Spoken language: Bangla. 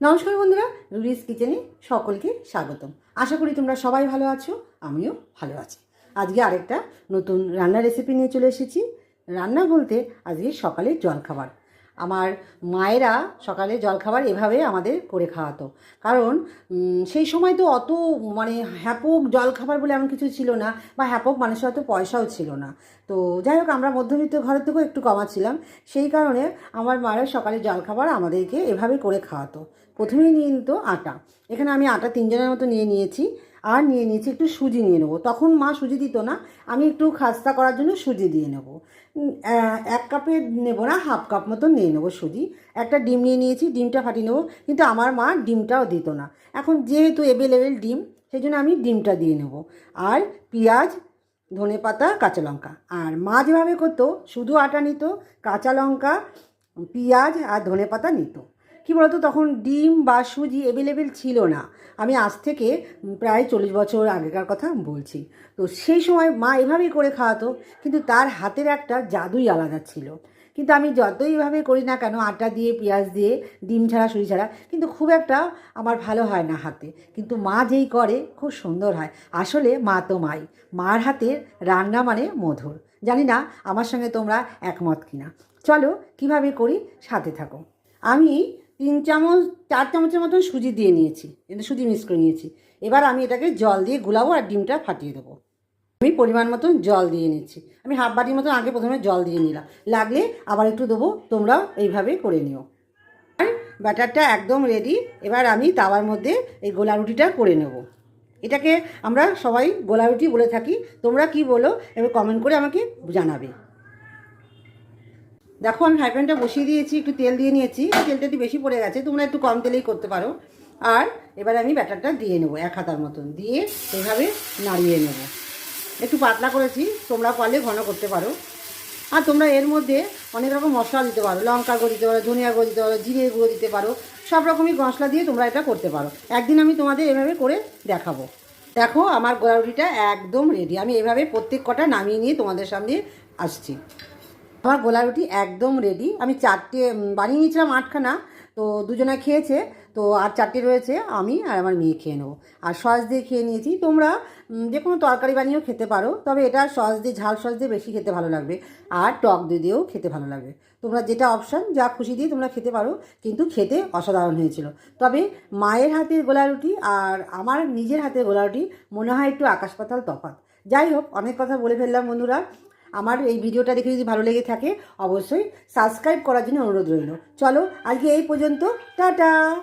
নমস্কার বন্ধুরা রুলিস কিচেনে সকলকে স্বাগতম। আশা করি তোমরা সবাই ভালো আছো, আমিও ভালো আছি। আজকে আরেকটা নতুন রান্নার রেসিপি নিয়ে চলে এসেছি। রান্না বলতে আজকে সকালে জলখাবার। আমার মায়েরা সকালে জলখাবার এভাবে আমাদের করে খাওয়াতো। কারণ সেই সময় তো অত মানে হ্যাপক জলখাবার বলে এমন কিছু ছিল না বা হ্যাপক মানুষের অত পয়সাও ছিল না। তো যাই হোক, আমরা মধ্যবিত্ত ঘরের থেকেও একটু কমা ছিলাম। সেই কারণে আমার মায়ের সকালে জলখাবার আমাদেরকে এভাবে করে খাওয়াতো। প্রথমেই নিয়ে নিত আটা। এখানে আমি আটা তিনজনের মতো নিয়ে নিয়েছি। আর নিয়ে নিয়েছি, একটু সুজি নিয়ে নেব। তখন মা সুজি দিত না, আমি একটু খাস্তা করার জন্য সুজি দিয়ে নেব। এক কাপে নেব না, হাফ কাপ মতো নিয়ে নেব সুজি। একটা ডিম নিয়ে নিয়েছি, ডিমটা ফাটিয়ে নেব, কিন্তু আমার মা ডিমটাও দিত না। এখন যেহেতু অ্যাভেলেবেল ডিম, সেই জন্য আমি ডিমটা দিয়ে নেব। আর পেঁয়াজ, ধনে পাতা, কাঁচা লঙ্কা। আর মা যেভাবে করতো, শুধু আটা নিত, কাঁচা লঙ্কা, পেঁয়াজ আর ধনে পাতা নিত। কী বলতো, তখন ডিম বা সুজি অ্যাভেলেবেল ছিল না। আমি আজ থেকে প্রায় চল্লিশ বছর আগেকার কথা বলছি। তো সেই সময় মা এভাবেই করে খাওয়াতো, কিন্তু তার হাতের একটা জাদুই আলাদা ছিল। কিন্তু আমি যতই এভাবে করি না কেন, আটা দিয়ে, পেঁয়াজ দিয়ে, ডিম ছাড়া, সুজি ছাড়া, কিন্তু খুব একটা আমার ভালো হয় না হাতে। কিন্তু মা যেই করে, খুব সুন্দর হয়। আসলে মা তো মাই। মার হাতের রান্না মানে মধুর। জানি না আমার সঙ্গে তোমরা একমত কিনা। চলো, কীভাবে করি, সাথে থাকো। আমি তিন চামচ, চার চামচের মতন সুজি দিয়ে নিয়েছি, কিন্তু সুজি মিক্স করে নিয়েছি। এবার আমি এটাকে জল দিয়ে গুলাবো আর ডিমটা ফাটিয়ে দেবো। আমি পরিমাণ মতন জল দিয়ে নিচ্ছি আমি হাফ বাটির মতন আগে প্রথমে জল দিয়ে নিলাম। লাগলে আবার একটু দেবো তোমরাও এইভাবে করে নিও। আর ব্যাটারটা একদম রেডি এবার আমি তাওয়ার মধ্যে এই গোলা রুটিটা করে নেব। এটাকে আমরা সবাই গোলা রুটি বলে থাকি, তোমরা কি বলো, এবার কমেন্ট করে আমাকে জানাবে। দেখো, আমি ফ্রাই প্যানটা বসিয়ে দিয়েছি, একটু তেল দিয়ে নিয়েছি। তেলটা একটু বেশি পড়ে গেছে, তোমরা একটু কম তেলেই করতে পারো। আর এবার আমি ব্যাটারটা দিয়ে নেব, এক হাতার মতন। দিয়ে এইভাবে নাড়িয়ে নেব। একটু পাতলা করেছি, তোমরা পারলে ঘন করতে পারো। আর তোমরা এর মধ্যে অনেক রকম মশলা দিতে পারো। লঙ্কা গুঁড়ো দিতে পারো ধনিয়া গুঁড়ো দিতে পারো জিরে গুঁড়ো দিতে পারো। সব রকমই মশলা দিয়ে তোমরা এটা করতে পারো। একদিন আমি তোমাদের এভাবে করে দেখাবো। দেখো, আমার গোলা রুটিটা একদম রেডি আমি এভাবে প্রত্যেক কটা নামিয়ে নিয়ে তোমাদের সামনে আসছি। আমার গোলা রুটি একদম রেডি আমি চারটে বানিয়ে নিয়েছিলাম আটখানা, তো দুজনে খেয়েছে, তো আর চারটে রয়েছে, আমি আর আমার মেয়ে খেয়ে নেব। আর সস দিয়ে খেয়ে নিয়েছি। তোমরা যে কোনো তরকারি বানিয়েও খেতে পারো, তবে এটা সস দিয়ে, ঝাল সস দিয়ে বেশি খেতে ভালো লাগবে। আর টক দই দিয়েও খেতে ভালো লাগবে। তোমরা যেটা অপশান যা খুশি দিয়ে তোমরা খেতে পারো, কিন্তু খেতে অসাধারণ হয়েছিল। তবে মায়ের হাতের গোলা রুটি আর আমার নিজের হাতের গোলা রুটি মনে হয় একটু আকাশ পাতাল তফাৎ। যাই হোক, অনেক কথা বলে ফেললাম বন্ধুরা। আমার এই ভিডিওটা দেখে যদি ভালো লেগে থাকে, অবশ্যই সাবস্ক্রাইব করার জন্য অনুরোধ রইল। চলো, আজকে এই পর্যন্ত, টাটা!